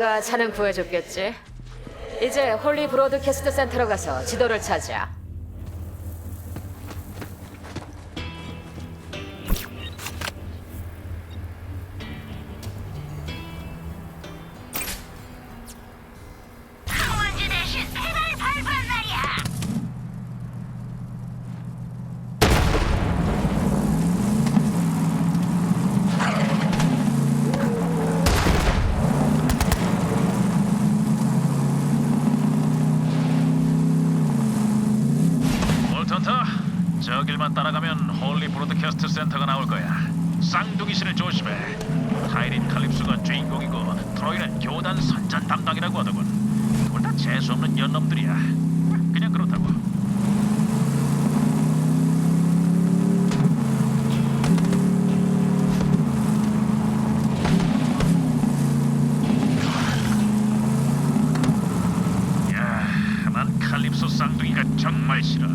가 차는 구해줬겠지. 이제 홀리 브로드캐스트 센터로 가서 지도를 찾아. 저 길만 따라가면 홀리 브로드캐스트 센터가 나올 거야. 쌍둥이 씨를 조심해. 타이린 칼립스가 주인공이고 트로이는 교단 선전 담당이라고 하더군. 둘 다 재수 없는 연놈들이야. 그냥 그렇다고. 쌍둥이가 정말 싫어.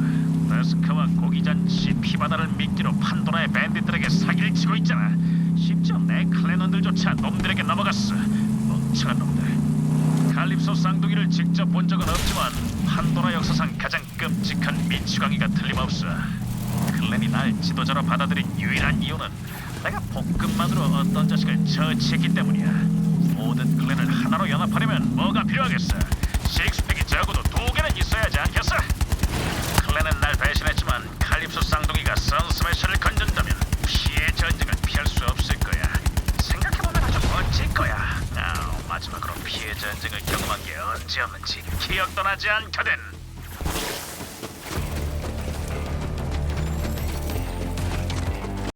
데스크와 고기잔치 피바다를 미끼로 판도라의 밴디들에게 사기를 치고 있잖아. 심지어 내 클랜원들조차 놈들에게 넘어갔어. 멍청한 놈들. 칼립소 쌍둥이를 직접 본 적은 없지만 판도라 역사상 가장 끔찍한 미치광이가 틀림없어. 클랜이 날 지도자로 받아들인 유일한 이유는 내가 볶음만으로 어떤 자식을 처치했기 때문이야. 모든 클랜을 하나로 연합하려면 뭐가 필요하겠어? 전쟁을 경험한 게 언제였는지 기억도 나지 않거든.